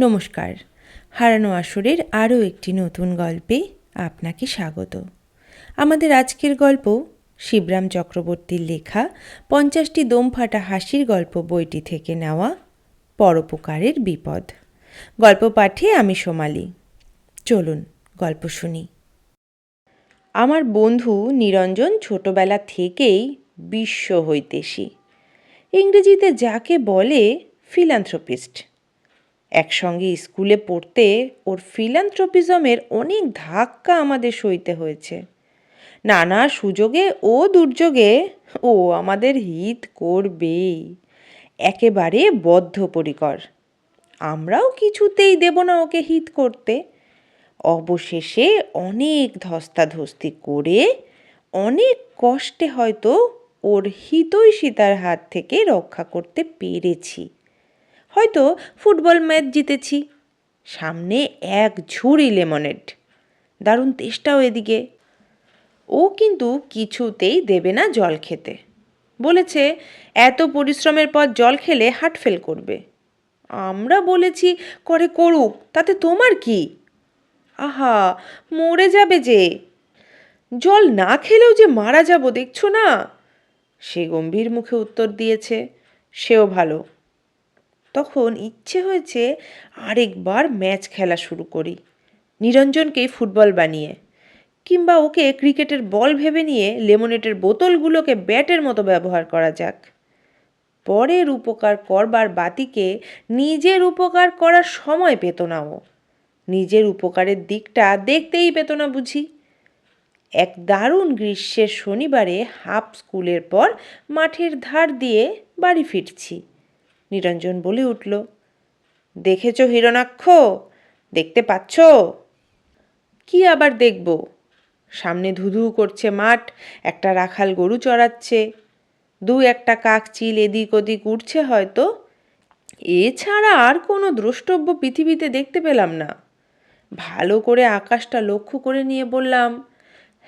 নমস্কার। হারানো আসরের আরও একটি নতুন গল্পে আপনাকে স্বাগত। আমাদের আজকের গল্প শিবরাম চক্রবর্তীর লেখা পঞ্চাশটি দমফাটা হাসির গল্প বইটি থেকে নেওয়া পরোপকারের বিপদ। গল্প পাঠে আমি সোমালি। চলুন, গল্প শুনি। আমার বন্ধু নিরঞ্জন ছোটবেলা থেকেই বিশ্ব হইতেশী ইংরেজিতে যাকে বলে ফিলান্থ্রপিস্ট। একসঙ্গে স্কুলে পড়তে ওর ফিলান্থ্রপিজমের অনেক ধাক্কা আমাদের সইতে হয়েছে। নানা সুযোগে ও দুর্যোগে ও আমাদের হিত করবেই। একেবারে বদ্ধপরিকর। আমরাও কিছুতেই দেব না ওকে হিত করতে। অবশেষে অনেক ধস্তাধস্তি করে অনেক কষ্টে হয়তো ওর হিতৈষিতার হাত থেকে রক্ষা করতে পেরেছি। হয়তো ফুটবল ম্যাচ জিতেছি। সামনে এক ঝুড়ি লেমনেড। দারুণ তেষ্টাও এদিকে। ও কিন্তু কিছুতেই দেবে না জল খেতে। বলেছে, এত পরিশ্রমের পর জল খেলে হার্ট ফেল করবে। আমরা বলেছি, করে করুক, তাতে তোমার কি? আহা, মরে যাবে যে। জল না খেলেও যে মারা যাব, দেখছ না? সে গম্ভীর মুখে উত্তর দিয়েছে, সেও ভালো। তখন ইচ্ছে হয়েছে আরেকবার ম্যাচ খেলা শুরু করি। নিরঞ্জনকেই ফুটবল বানিয়ে, কিংবা ওকে ক্রিকেটের বল ভেবে নিয়ে লেমনেটের বোতলগুলোকে ব্যাটের মতো ব্যবহার করা যাক। পরের উপকার করবার বাতিকে নিজের উপকার করার সময় পেত না ও। নিজের উপকারের দিকটা দেখতেই পেত না বুঝি। এক দারুণ গ্রীষ্মের শনিবারে হাফ স্কুলের পর মাঠের ধার দিয়ে বাড়ি ফিরছি। নিরঞ্জন বলে উঠল, দেখেছ হিরণাক্ষ? দেখতে পাচ্ছ? কি আবার দেখব? সামনে ধুধু করছে মাঠ, একটা রাখাল গরু চড়াচ্ছে, দু একটা কাক চিল এদিক ওদিক উঠছে হয়তো। এছাড়া আর কোনো দ্রষ্টব্য পৃথিবীতে দেখতে পেলাম না। ভালো করে আকাশটা লক্ষ্য করে নিয়ে বললাম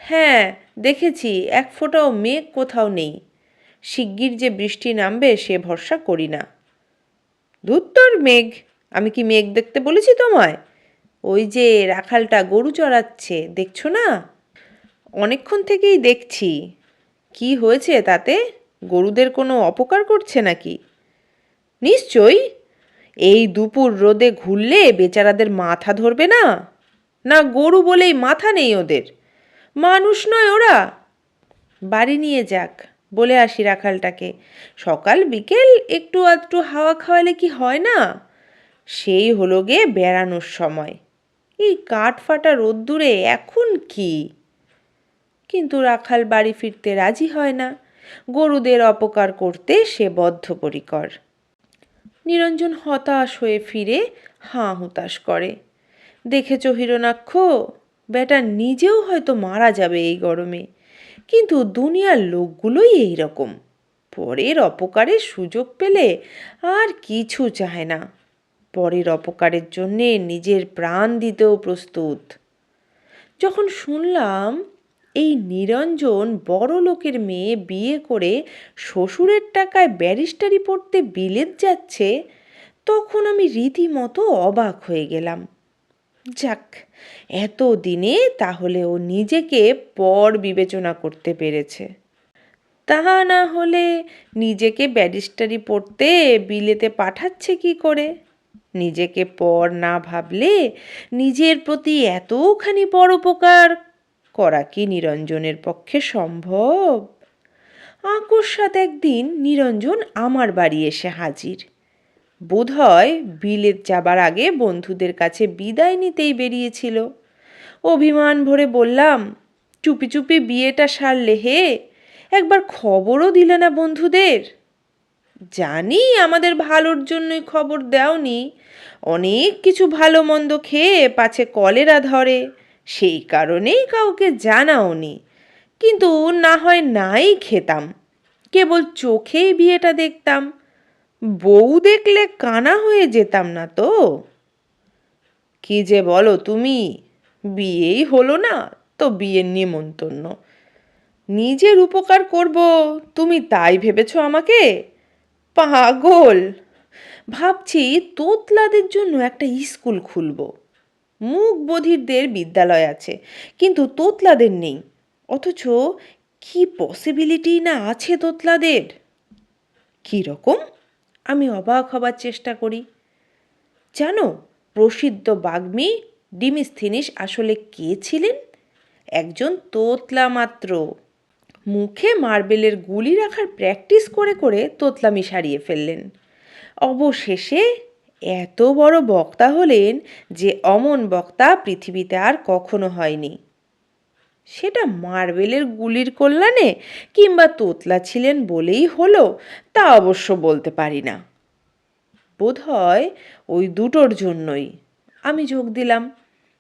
হ্যাঁ দেখেছি, এক ফোঁটাও মেঘ কোথাও নেই। শিগগির যে বৃষ্টি নামবে সে ভরসা করি না। ধুত্তর মেঘ। আমি কি মেঘ দেখতে বলেছি তোমায়? ওই যে রাখালটা গরু চড়াচ্ছে, দেখছ না? অনেকক্ষণ থেকেই দেখছি। কি হয়েছে তাতে? গরুদের কোনো অপকার করছে নাকি? নিশ্চয়ই। এই দুপুর রোদে ঘুরলে বেচারাদের মাথা ধরবে না? না গরু বলেই মাথা নেই ওদের। মানুষ নয় ওরা। বাড়ি নিয়ে যাক। বলে আসি রাখালটাকে। সকাল, বিকেল একটু আধটু হাওয়া খাওয়ালে কি হয় না? সেই হলো গে বেড়ানোর সময়। এই কাঠ ফাটা রোদ্দুরে এখন কি? কিন্তু রাখাল বাড়ি ফিরতে রাজি হয় না। গরুদের অপকার করতে সে বদ্ধপরিকর। নিরঞ্জন হতাশ হয়ে ফিরে হাঁ হুতাশ করে। দেখেছ হিরণাক্ষ, বেটা নিজেও হয়তো মারা যাবে এই গরমে। কিন্তু দুনিয়ার লোকগুলোই এই রকম পরের অপকারের সুযোগ পেলে আর কিছু চায় না। পরের অপকারের জন্যে নিজের প্রাণ দিতেও প্রস্তুত। যখন শুনলাম এই নিরঞ্জন বড় লোকের মেয়ে বিয়ে করে শ্বশুরের টাকায় ব্যারিস্টারি পড়তে বিলেত যাচ্ছে, তখন আমি রীতিমতো অবাক হয়ে গেলাম। যাক, এত দিনে তাহলে ও নিজেকে পর বিবেচনা করতে পেরেছে। তা না হলে নিজেকে ব্যারিস্টারি পড়তে বিলেতে পাঠাচ্ছে কি করে? নিজেকে পর না ভাবলে নিজের প্রতি এতখানি পরোপকার করা কি নিরঞ্জনের পক্ষে সম্ভব? আকস্মাত একদিন নিরঞ্জন আমার বাড়ি এসে হাজির। বোধহয় বিলেত যাবার আগে বন্ধুদের কাছে বিদায় নিতেই বেরিয়েছিল। অভিমান ভরে বললাম, চুপি চুপি বিয়েটা সারলে হে, একবার খবরও দিলে না বন্ধুদের? জানি, আমাদের ভালোর জন্যই খবর দেওনি। অনেক কিছু ভালো মন্দ খেয়ে পাছে কলেরা ধরে, সেই কারণেই কাউকে জানাওনি। কিন্তু না হয় নাই খেতাম, কেবল চোখেই বিয়েটা দেখতাম। বউ দেখলে কানা হয়ে যেতাম না তো। কি যে বলো তুমি, বিয়েই হলো না তো বিয়ের নিমন্তন্ন নিজের উপকার করব, তুমি তাই ভেবেছ আমাকে? পাগল! ভাবছি তোতলাদের জন্য একটা স্কুল খুলব। মুখ বধিরদের বিদ্যালয় আছে, কিন্তু তোতলাদের নেই। অথচ কি পসিবিলিটি না আছে তোতলাদের? কী রকম? আমি অবাক হবার চেষ্টা করি। জানো, প্রসিদ্ধ বাগ্মী ডিমিস্থিনিস আসলে কে ছিলেন? একজন তোতলা মাত্র। মুখে মার্বেলের গুলি রাখার প্র্যাকটিস করে করে তোতলামি সারিয়ে ফেললেন। অবশেষে এত বড় বক্তা হলেন যে অমন বক্তা পৃথিবীতে আর কখনো হয়নি। সেটা মার্বেলের গুলির কল্যাণে কিংবা তোতলা ছিলেন বলেই হলো, তা অবশ্য বলতে পারি না। বোধ হয় ওই দুটোর জন্যই। আমি যোগ দিলাম।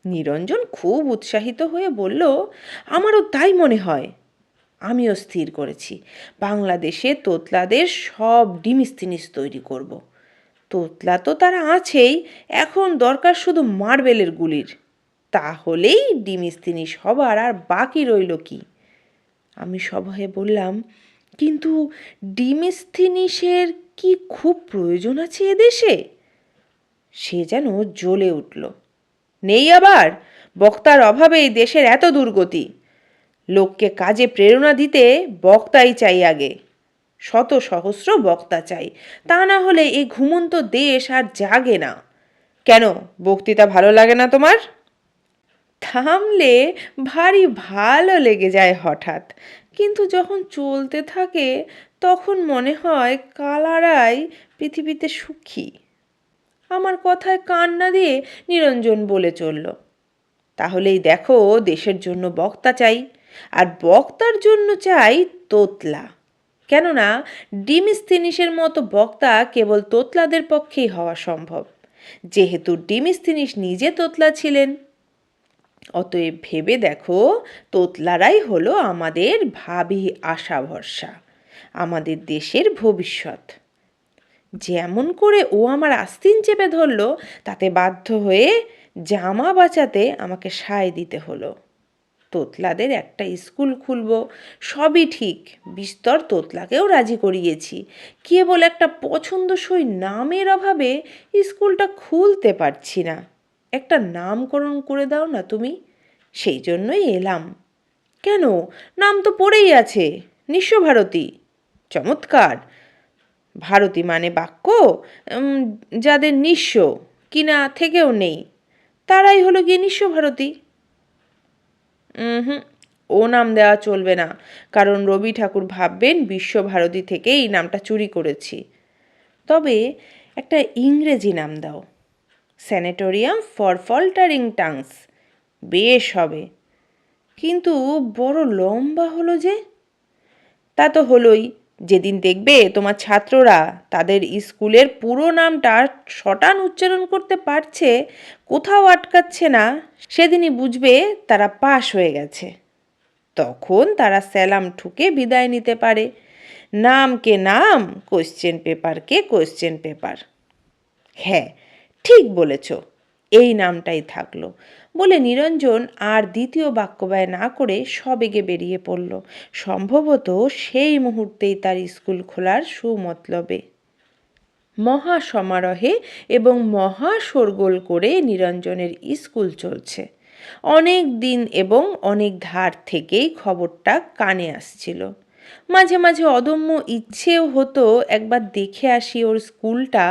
নিরঞ্জন খুব উৎসাহিত হয়ে বলল, আমারও তাই মনে হয়। আমিও স্থির করেছি। বাংলাদেশে তোতলাদের সব ডিমিস্তিনিস তৈরি করব। তোতলা তো তারা আছেই, এখন দরকার শুধু মার্বেলের গুলির। তাহলেই ডিমিস্তিনিস হবার আর বাকি রইল কি? আমি সভয়ে বললাম, কিন্তু ডিমিস্থিনিসের কি খুব প্রয়োজন আছে এদেশে? সে যেন জ্বলে উঠল। নেই আবার, বক্তার অভাবেই দেশের এত দুর্গতি। লোককে কাজে প্রেরণা দিতে বক্তাই চাই আগে। শত সহস্র বক্তা চাই। তা না হলে এই ঘুমন্ত দেশ আর জাগে না। কেন, বক্তৃতা ভালো লাগে না তোমার? থামলে ভারী ভালো লেগে যায় হঠাৎ। কিন্তু যখন চলতে থাকে, তখন মনে হয় কালারাই পৃথিবীতে সুখী। আমার কথায় কান্না দিয়ে নিরঞ্জন বলে চলল, তাহলেই দেখো, দেশের জন্য বক্তা চাই, আর বক্তার জন্য চাই তোতলা। কেননা, ডিমিস্থিনিসের মতো বক্তা কেবল তোতলাদের পক্ষেই হওয়া সম্ভব। যেহেতু ডিমিস্থিনিস নিজে তোতলা ছিলেন অতএব ভেবে দেখো, তোতলারাই হলো আমাদের ভাবি আশা ভরসা আমাদের দেশের ভবিষ্যৎ। যেমন করে ও আমার আস্তিন চেপে ধরলো, তাতে বাধ্য হয়ে জামা বাঁচাতে আমাকে সায় দিতে হলো। তোতলাদের একটা স্কুল খুলব, সবই ঠিক, বিস্তর তোতলাকেও রাজি করিয়েছি, কেবল একটা পছন্দসই নামের অভাবে স্কুলটা খুলতে পারছি না। একটা নামকরণ করে দাও না তুমি। সেই জন্যই এলাম। কেন? নাম তো পড়েই আছে নিঃস্বভারতী চমৎকার। ভারতী মানে বাক্য? যাদের নিঃস্ব, কিনা থেকেও নেই। তারাই হলো গিয়ে নিঃস্বভারতী হুম, ও নাম দেওয়া চলবে না, কারণ রবি ঠাকুর ভাববেন বিশ্বভারতী থেকে এই নামটা চুরি করেছি। তবে একটা ইংরেজি নাম দাও। Sanatorium for faltering tongues. বেশ হবে। কিন্তু বড় লম্বা হলো যে? তা তো হলোই। যেদিন দেখবে তোমার ছাত্ররা তাদের স্কুলের পুরো নামটা শটান উচ্চারণ করতে পারছে, কোথাও আটকাচ্ছে না, সেদিনই বুঝবে তারা পাশ হয়ে গেছে। তখন তারা স্যালাম ঠুকে বিদায় নিতে পারে। নামকে নাম, কোশ্চেন পেপারকে কোশ্চেন পেপার। হ্যাঁ ঠিক বলেছ, এই নামটাই থাকল। বলে নিরঞ্জন আর দ্বিতীয় বাক্যবায় না করে সবেগে বেরিয়ে পড়ল। সম্ভবত সেই মুহূর্তেই তার স্কুল খোলার সুমতলবে। মহা সমারোহে এবং মহা শোরগোল করে নিরঞ্জনের স্কুল চলছে। অনেক দিন এবং অনেক ধার থেকেই খবরটা কানে আসছিল। মাঝে মাঝে অদম্য ইচ্ছেও হতো একবার দেখে আসি ওর স্কুলটা,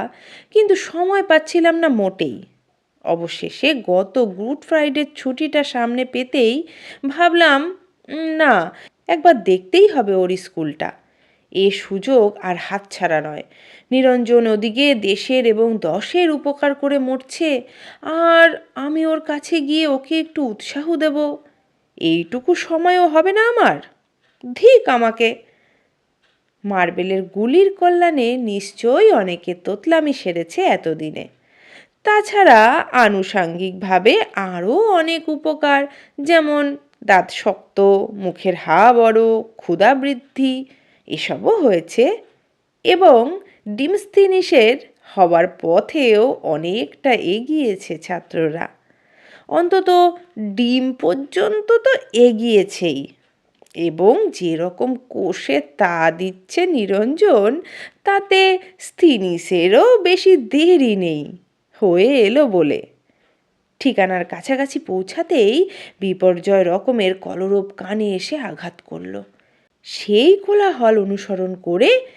কিন্তু সময় পাচ্ছিলাম না মোটেই। অবশেষে গত গুড ফ্রাইডের ছুটিটা সামনে পেতেই ভাবলাম না, একবার দেখতেই হবে ওর স্কুলটা। এ সুযোগ আর হাতছাড়া নয়। নিরঞ্জন ওদিকে দেশের এবং দশের উপকার করে মরছে, আর আমি ওর কাছে গিয়ে ওকে একটু উৎসাহ দেব। এইটুকু সময়ও হবে না আমার? ধিক আমাকে। মার্বেলের গুলির কল্যাণে নিশ্চয়ই অনেকে তোতলামি সেরেছে এতদিনে। তাছাড়া আনুষাঙ্গিকভাবে আরও অনেক উপকার, যেমন দাঁত শক্ত, মুখের হা বড়, ক্ষুধা বৃদ্ধি, এসবও হয়েছে। এবং ডিমস্তিনিসের হবার পথেও অনেকটা এগিয়েছে ছাত্ররা। অন্তত ডিম পর্যন্ত তো এগিয়েছেই। এবং যেরকম কোষে তা দিচ্ছে নিরঞ্জন, তাতে স্থিনিসেরও বেশি দেরি নেই। হয়ে এলো বলে। ঠিকানার কাছাকাছি পৌঁছাতেই বিপর্যয় রকমের কলরব কানে এসে আঘাত করল। সেই কোলাহল অনুসরণ করে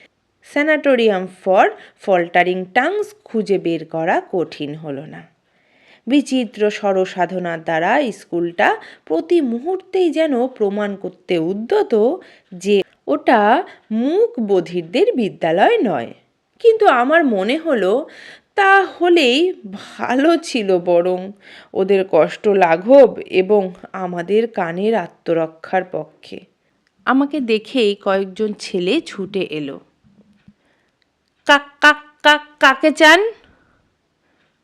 স্যানাটোরিয়াম ফর ফল্টারিং টাংস খুঁজে বের করা কঠিন হলো না। বিচিত্র স্বরসাধনার দ্বারা স্কুলটা প্রতি মুহূর্তেই যেন প্রমাণ করতে উদ্যত যে ওটা মুখ বধিরদের বিদ্যালয় নয়। কিন্তু আমার মনে হলো তা হলেই ভালো ছিল বরং ওদের কষ্ট লাঘব এবং আমাদের কানের আত্মরক্ষার পক্ষে। আমাকে দেখেই কয়েকজন ছেলে ছুটে এলো। কাক কাক কাক কাকে চান?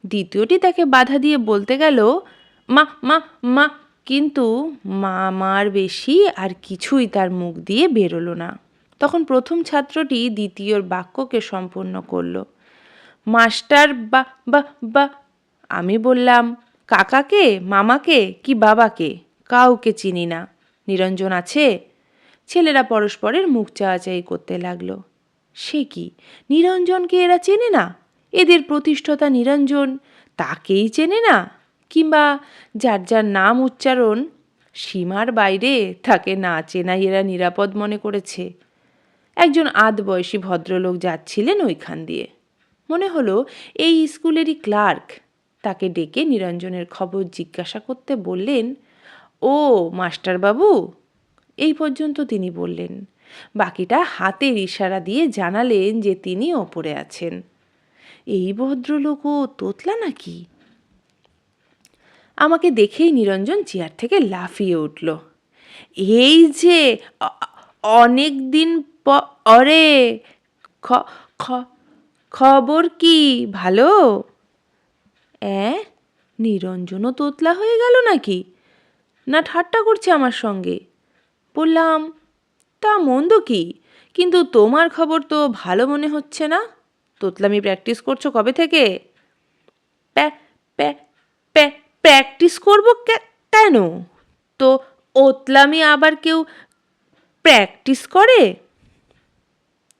দ্বিতীয়টি তাকে বাধা দিয়ে বলতে গেল, মা মা মা। কিন্তু মা মার বেশি আর কিছুই তার মুখ দিয়ে বেরোলো না। তখন প্রথম ছাত্রটি দ্বিতীয়র বাক্যকে সম্পূর্ণ করল, মাস্টার বা বা বা। আমি বললাম, কাকাকে, মামাকে কি বাবাকে? কাউকে চিনি না। নিরঞ্জন আছে? ছেলেরা পরস্পরের মুখ চাওয়াচাই করতে লাগল, সে কি? নিরঞ্জনকে এরা চেনে না? এদের প্রতিষ্ঠাতা নিরঞ্জন তাকেই চেনে না, কিংবা যার যার নাম উচ্চারণ সীমার বাইরে তাকে না চেনাই এরা নিরাপদ মনে করেছে। একজন আধ বয়সী ভদ্রলোক যাচ্ছিলেন ওইখান দিয়ে। মনে হলো এই স্কুলেরই ক্লার্ক। তাকে ডেকে নিরঞ্জনের খবর জিজ্ঞাসা করতে বললেন, ও, মাস্টারবাবু? এই পর্যন্ত তিনি বললেন। বাকিটা হাতের ইশারা দিয়ে জানালেন যে তিনি ওপরে আছেন। এই ভদ্রলোকও তোতলা নাকি? আমাকে দেখেই নিরঞ্জন চেয়ার থেকে লাফিয়ে উঠল। এই যে অনেক দিন পরে খবর কি, ভালো? অ্যাঁ? নিরঞ্জনও তোতলা হয়ে গেল নাকি? না ঠাট্টা করছে আমার সঙ্গে? বললাম, তা মন্দ কি? কিন্তু তোমার খবর তো ভালো মনে হচ্ছে না? তোতলামি প্র্যাকটিস করছ কবে থেকে? প্র্যাকটিস করব কেন? তো ওতলামি আবার কেউ প্র্যাকটিস করে?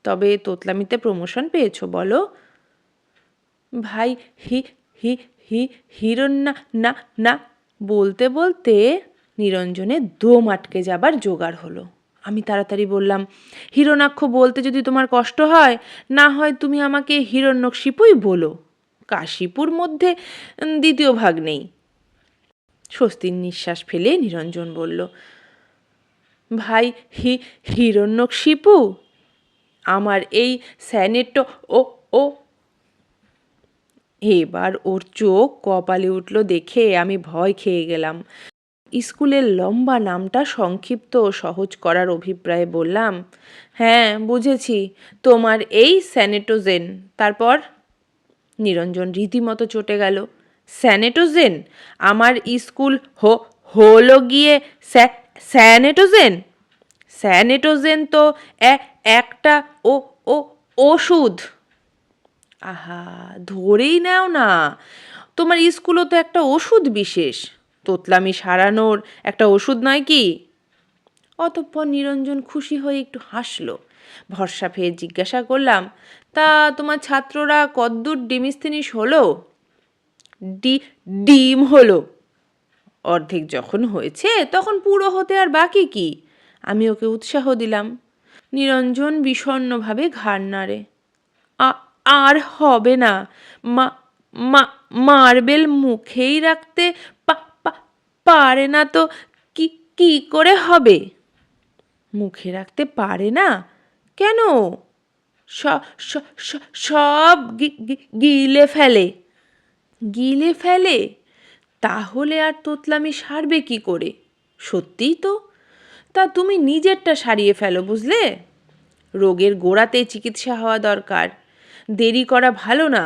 তবে তোতলামিতে প্রমোশন পেয়েছ, বলো। ভাই, হি হি হি হিরণ্যা না না বলতে বলতে নিরঞ্জনে দম আটকে যাবার জোগাড় হলো। আমি তাড়াতাড়ি বললাম হিরণাক্ষ বলতে যদি তোমার কষ্ট হয়, না হয় তুমি আমাকে হিরণ্যকশিপুই বলো। কাশীপুর মধ্যে দ্বিতীয় ভাগ নেই। স্বস্তির নিঃশ্বাস ফেলে নিরঞ্জন বলল, ভাই, হি হিরণ্যকশিপু আমার এই স্যানেটো ও ও। এবার ওর চোখ কপালে উঠল দেখে আমি ভয় খেয়ে গেলাম। স্কুলের লম্বা নামটা সংক্ষিপ্ত ও সহজ করার অভিপ্রায়ে বললাম হ্যাঁ বুঝেছি। তোমার এই স্যানেটোজেন। তারপর নিরঞ্জন রীতিমতো চটে গেল, স্যানেটোজেন? আমার স্কুল হো, হলো গিয়ে স্যানেটোজেন? স্যানেটোজেন তো একটা ও ও, ওষুধ। আহা, ধরেই নাও না। তোমার স্কুলও তো একটা ওষুধ বিশেষ। তোতলামি সারানোর একটা ওষুধ নয় কি? অতঃপর নিরঞ্জন খুশি হয়ে একটু হাসলো। ভরসা ফেয়ে জিজ্ঞাসা করলাম, তা তোমার ছাত্ররা কদ্দূর ডিমিস্তিনিস হলো? ডি, ডিম হলো। অর্ধেক যখন হয়েছে, তখন পুরো হতে আর বাকি কি? আমি ওকে উৎসাহ দিলাম। নিরঞ্জন বিষণ্নভাবে ঘাড় নাড়ে। আর হবে না। মা মা, মার্বেল মুখেই রাখতে পারে না তো কি কি করে হবে? মুখে রাখতে পারে না? কেন? সব গিলে ফেলে। গিলে ফেলে? তাহলে আর তোতলামি সারবে কি করে? সত্যিই তো। তা তুমি নিজেরটা সারিয়ে ফেলো, বুঝলে? রোগের গোড়াতে চিকিৎসা হওয়া দরকার। দেরি করা ভালো না।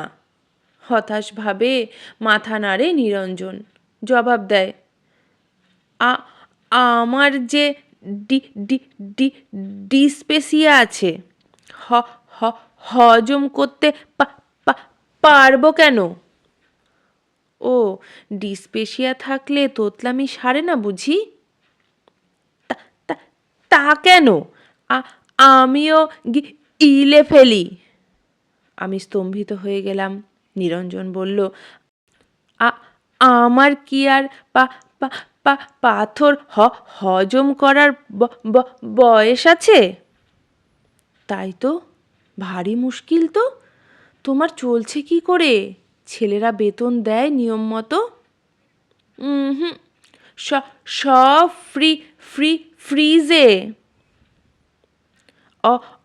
হতাশভাবে মাথা নাড়ে নিরঞ্জন। জবাব দেয় আমার যে ডি ডি ডি, ডিসপেসিয়া আছে, হ হ, হজম করতে পারব কেন? ও ডিসপেশিয়া থাকলে তোতলামি সারে না বুঝি? তা কেন? আমিও ইলে ফেলি। আমি স্তম্ভিত হয়ে গেলাম। নিরঞ্জন বলল আমার কি আর পা পা- পাথর হ, হজম করার বয়স আছে? তাই তো, ভারী মুশকিল তো। তোমার চলছে কি করে? ছেলেরা বেতন দেয় নিয়ম মতো? হুম সব ফ্রি ফ্রি, ফ্রিজে।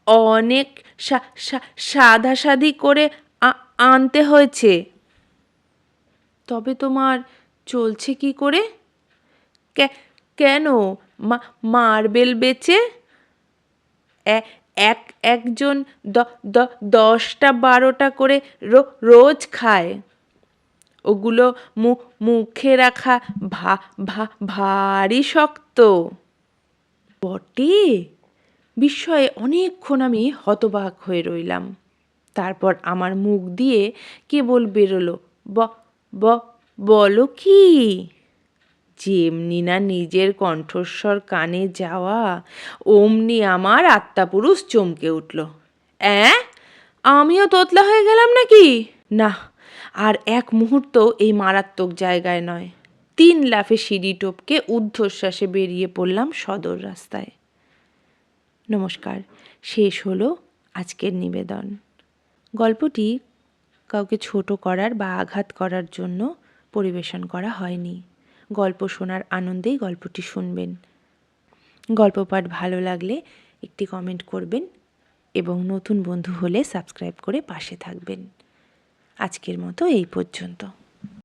অনেক সাধাসাধি করে আনতে হয়েছে। তবে তোমার চলছে কি করে? কেন? মার্বেল বেচে? এক, একজন দশটা বারোটা করে রোজ খায়। ওগুলো মুখে রাখা ভা ভা, ভারী শক্ত। বটে? বিস্ময়ে অনেকক্ষণ আমি হতবাক হয়ে রইলাম। তারপর আমার মুখ দিয়ে কেবল বেরোলো। ব, বলো কি? যেমনি না নিজের কণ্ঠস্বর কানে যাওয়া, অমনি আমার আত্মাপুরুষ চমকে উঠল। অ্যাঁ? আমিও তোতলা হয়ে গেলাম নাকি? না, আর এক মুহূর্ত এই মারাত্মক জায়গায় নয়। তিন লাফে সিঁড়ি টপকে ঊর্ধ্বশ্বাসে বেরিয়ে পড়লাম সদর রাস্তায়। নমস্কার, শেষ হলো আজকের নিবেদন। গল্পটি কাউকে ছোট করার বা আঘাত করার জন্য পরিবেশন করা হয়নি। গল্প শোনার আনন্দেই গল্পটি শুনবেন। গল্প পাঠ ভালো লাগলে একটি কমেন্ট করবেন এবং নতুন বন্ধু হলে সাবস্ক্রাইব করে পাশে থাকবেন। আজকের মতো এই পর্যন্ত।